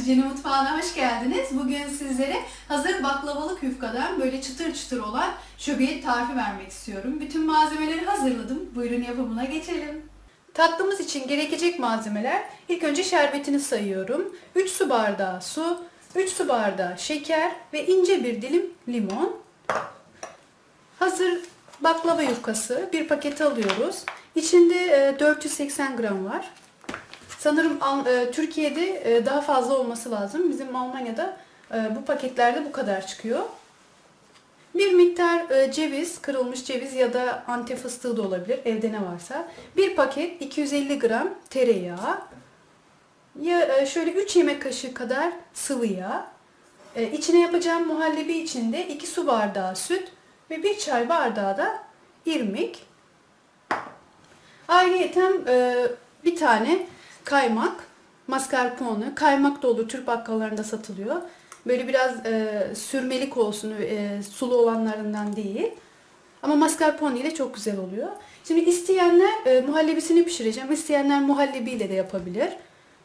Hatice'nin mutfağına hoş geldiniz. Bugün sizlere hazır baklavalık yufkadan böyle çıtır çıtır olan şöbiyet tarifi vermek istiyorum. Bütün malzemeleri hazırladım. Buyurun yapımına geçelim. Tatlımız için gerekecek malzemeler ilk önce şerbetini sayıyorum. 3 su bardağı su, 3 su bardağı şeker ve ince bir dilim limon. Hazır baklava yufkası bir paket alıyoruz. İçinde e, 480 gram var. Sanırım e, Türkiye'de e, daha fazla olması lazım. Bizim Almanya'da e, bu paketlerde bu kadar çıkıyor. Bir miktar ceviz, kırılmış ceviz ya da antep fıstığı da olabilir evde ne varsa. Bir paket 250 gram tereyağı. Ya şöyle 3 yemek kaşığı kadar sıvı yağ. İçine yapacağım muhallebi içinde 2 su bardağı süt ve 1 çay bardağı da irmik. Ayrıyeten bir tane kaymak, mascarpone, kaymak da olur Türk bakkallarında satılıyor. Böyle biraz e, sürmelik olsun, e, sulu olanlarından değil. Ama mascarpone ile çok güzel oluyor. Şimdi isteyenler e, muhallebisini pişireceğim. İsteyenler muhallebiyle de yapabilir.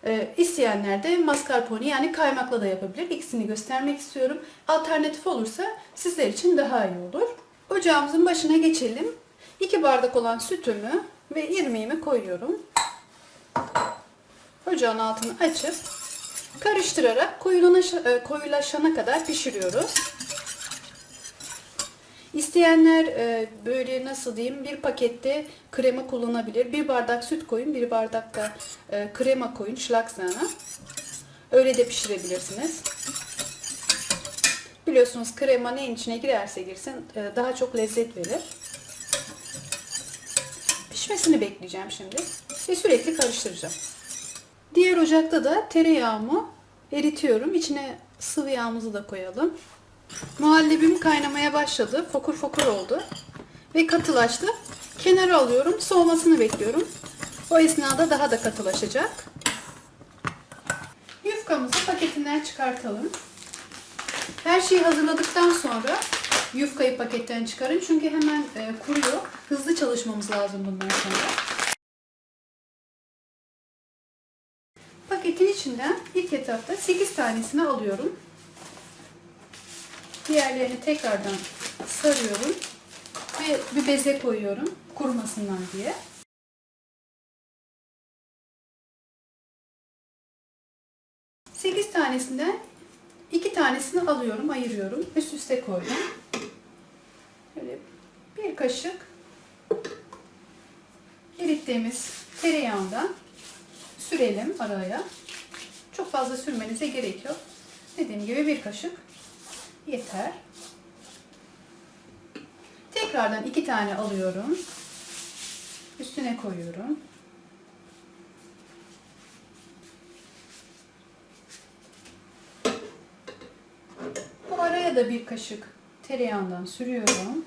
E, isteyenler de mascarpone yani kaymakla da yapabilir. İkisini göstermek istiyorum. Alternatif olursa sizler için daha iyi olur. Ocağımızın başına geçelim. 2 bardak olan sütümü ve irmiğimi koyuyorum. Ocağın altını açıp karıştırarak e, koyulaşana kadar pişiriyoruz. İsteyenler e, böyle nasıl diyeyim bir pakette krema kullanabilir. Bir bardak süt koyun, bir bardak da e, krema koyun, schlagsahne. Öyle de pişirebilirsiniz. Biliyorsunuz krema neyin içine girerse girsin daha çok lezzet verir. Pişmesini bekleyeceğim şimdi ve sürekli karıştıracağım. Diğer ocakta da tereyağımı eritiyorum. İçine sıvı yağımızı da koyalım. Muhallebim kaynamaya başladı. Fokur fokur oldu. Ve katılaştı. Kenara alıyorum. Soğumasını bekliyorum. O esnada daha da katılaşacak. Yufkamızı paketinden çıkartalım. Her şeyi hazırladıktan sonra yufkayı paketten çıkarın. Çünkü hemen e, kuruyor. Hızlı çalışmamız lazım bundan sonra. İçinden ilk etapta 8 tanesini alıyorum. Diğerlerini tekrardan sarıyorum ve bir beze koyuyorum kurumasınlar diye. Sekiz tanesinden iki tanesini alıyorum, ayırıyorum. Üst üste koydum. Böyle bir kaşık erittiğimiz tereyağından sürelim araya. Çok fazla sürmenize gerek yok. Dediğim gibi bir kaşık yeter. Tekrardan iki tane alıyorum. Üstüne koyuyorum. Bu araya da bir kaşık tereyağından sürüyorum.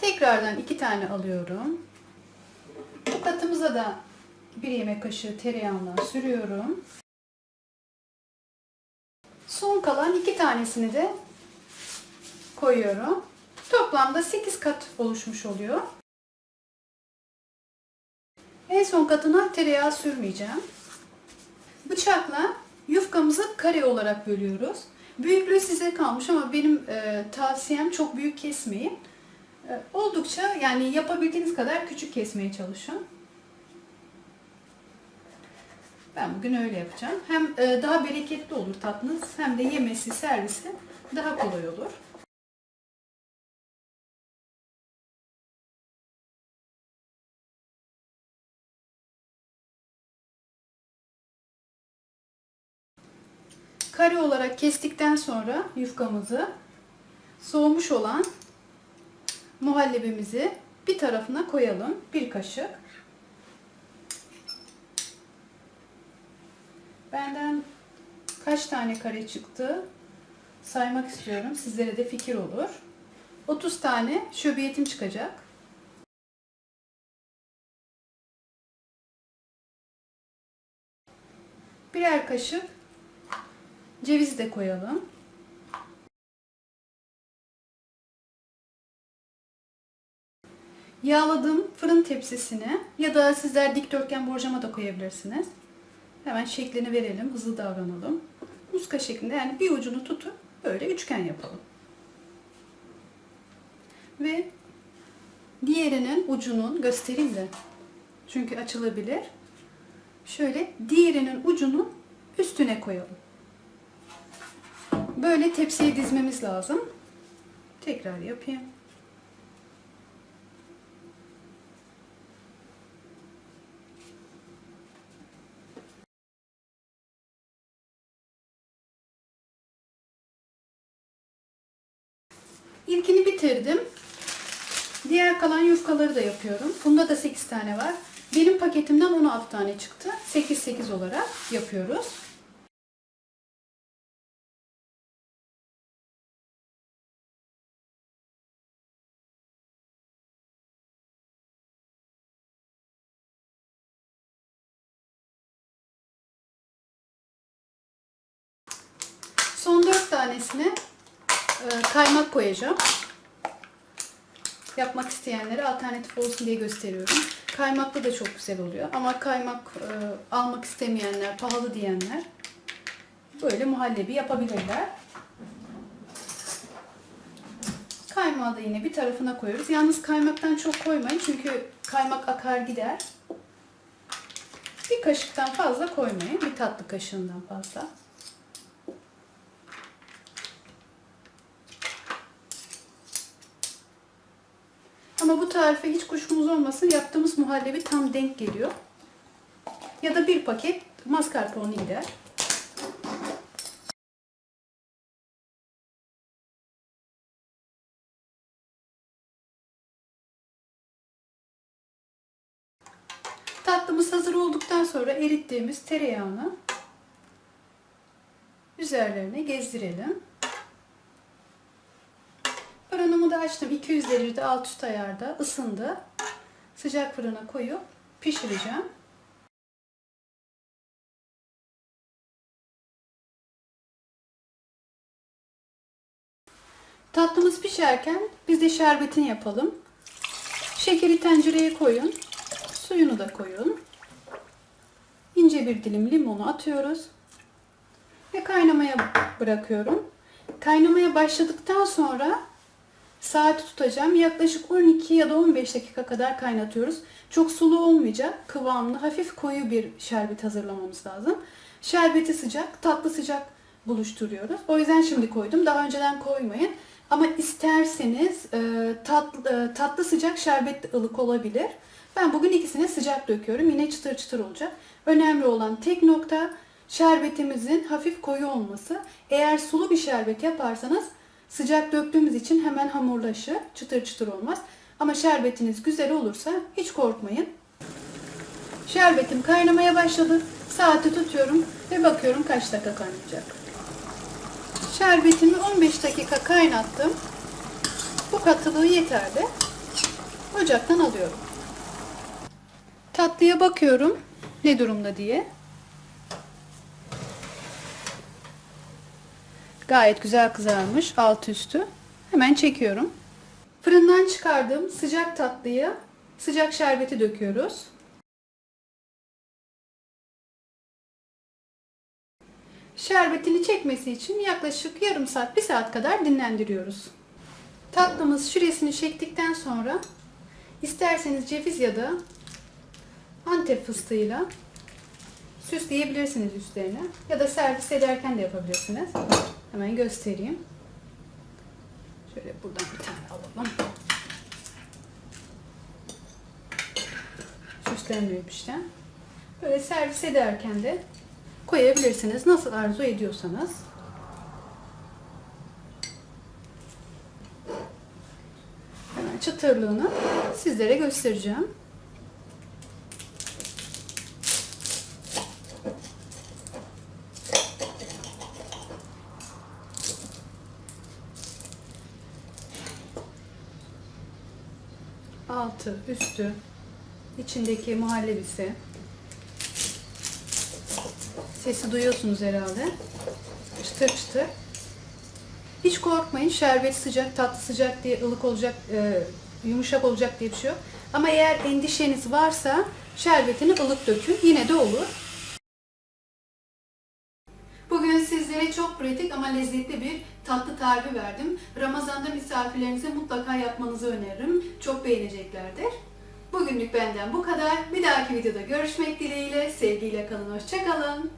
Tekrardan iki tane alıyorum. Bu katımıza da bir yemek kaşığı tereyağından sürüyorum. Son kalan iki tanesini de koyuyorum. Toplamda 8 kat oluşmuş oluyor. En son katına tereyağı sürmeyeceğim. Bıçakla yufkamızı kare olarak bölüyoruz. Büyüklüğü size kalmış ama benim e, tavsiyem çok büyük kesmeyin. E, oldukça yani yapabildiğiniz kadar küçük kesmeye çalışın. Ben bugün öyle yapacağım. Hem e, daha bereketli olur tatlınız hem de yemesi, servisi daha kolay olur. Kare olarak kestikten sonra yufkamızı soğumuş olan muhallebimizi bir tarafına koyalım. Bir kaşık. Benden kaç tane kare çıktı saymak istiyorum. Sizlere de fikir olur. 30 tane şöbiyetim çıkacak. Birer kaşık ceviz de koyalım. Yağladığım fırın tepsisine ya da sizler dikdörtgen borcama da koyabilirsiniz. Hemen şeklini verelim, hızlı davranalım. Muska şeklinde yani bir ucunu tutup böyle üçgen yapalım. Ve diğerinin ucunun göstereyim de çünkü açılabilir. Şöyle diğerinin ucunu üstüne koyalım. Böyle tepsiye dizmemiz lazım. Tekrar yapayım. İlkini bitirdim. Diğer kalan yufkaları da yapıyorum. Bunda da 8 tane var. Benim paketimden 16 tane çıktı. 8-8 olarak yapıyoruz. Son 4 tanesine e, kaymak koyacağım. Yapmak isteyenlere alternatif olsun diye gösteriyorum. Kaymaklı da çok güzel oluyor. Ama kaymak e, almak istemeyenler, pahalı diyenler böyle muhallebi yapabilirler. Kaymağı da yine bir tarafına koyuyoruz. Yalnız kaymaktan çok koymayın çünkü kaymak akar gider. Bir kaşıktan fazla koymayın. Bir tatlı kaşığından fazla. Ama bu tarife hiç kuşkumuz olmasın. Yaptığımız muhallebi tam denk geliyor. Ya da bir paket mascarpone gider. Tatlımız hazır olduktan sonra erittiğimiz tereyağını üzerlerine gezdirelim. Fırınımı da açtım. 200 derecede alt üst ayarda ısındı. Sıcak fırına koyup pişireceğim. Tatlımız pişerken biz de şerbetini yapalım. Şekeri tencereye koyun. Suyunu da koyun. İnce bir dilim limonu atıyoruz. Ve kaynamaya bırakıyorum. Kaynamaya başladıktan sonra saati tutacağım. Yaklaşık 12 ya da 15 dakika kadar kaynatıyoruz. Çok sulu olmayacak. Kıvamlı, hafif koyu bir şerbet hazırlamamız lazım. Şerbeti sıcak, tatlı sıcak buluşturuyoruz. O yüzden şimdi koydum. Daha önceden koymayın. Ama isterseniz e, tatlı, e, tatlı sıcak şerbet ılık olabilir. Ben bugün ikisine sıcak döküyorum. Yine çıtır çıtır olacak. Önemli olan tek nokta şerbetimizin hafif koyu olması. Eğer sulu bir şerbet yaparsanız sıcak döktüğümüz için hemen hamurlaşır. Çıtır çıtır olmaz. Ama şerbetiniz güzel olursa hiç korkmayın. Şerbetim kaynamaya başladı. Saati tutuyorum ve bakıyorum kaç dakika kaynayacak. Şerbetimi 15 dakika kaynattım. Bu katılığı yeterli. Ocaktan alıyorum. Tatlıya bakıyorum ne durumda diye. Gayet güzel kızarmış alt üstü. Hemen çekiyorum. Fırından çıkardığım sıcak tatlıyı sıcak şerbeti döküyoruz. Şerbetini çekmesi için yaklaşık yarım saat, bir saat kadar dinlendiriyoruz. Tatlımız şüresini çektikten sonra isterseniz ceviz ya da antep fıstığıyla süsleyebilirsiniz üstlerine. Ya da servis ederken de yapabilirsiniz. Hemen göstereyim. Şöyle buradan bir tane alalım. Süslenmiyor işte. Böyle servis ederken de koyabilirsiniz. Nasıl arzu ediyorsanız. Hemen çıtırlığını sizlere göstereceğim. Altı, üstü, içindeki muhallebisi. Sesi duyuyorsunuz herhalde. Çıtır çıtır. Hiç korkmayın. Şerbet sıcak, tatlı sıcak diye ılık olacak, e, yumuşak olacak diye bir şey yok. Ama eğer endişeniz varsa şerbetini ılık dökün. Yine de olur. sizlere çok pratik ama lezzetli bir tatlı tarifi verdim. Ramazanda misafirlerinize mutlaka yapmanızı öneririm. Çok beğeneceklerdir. Bugünlük benden bu kadar. Bir dahaki videoda görüşmek dileğiyle. Sevgiyle kalın, hoşçakalın.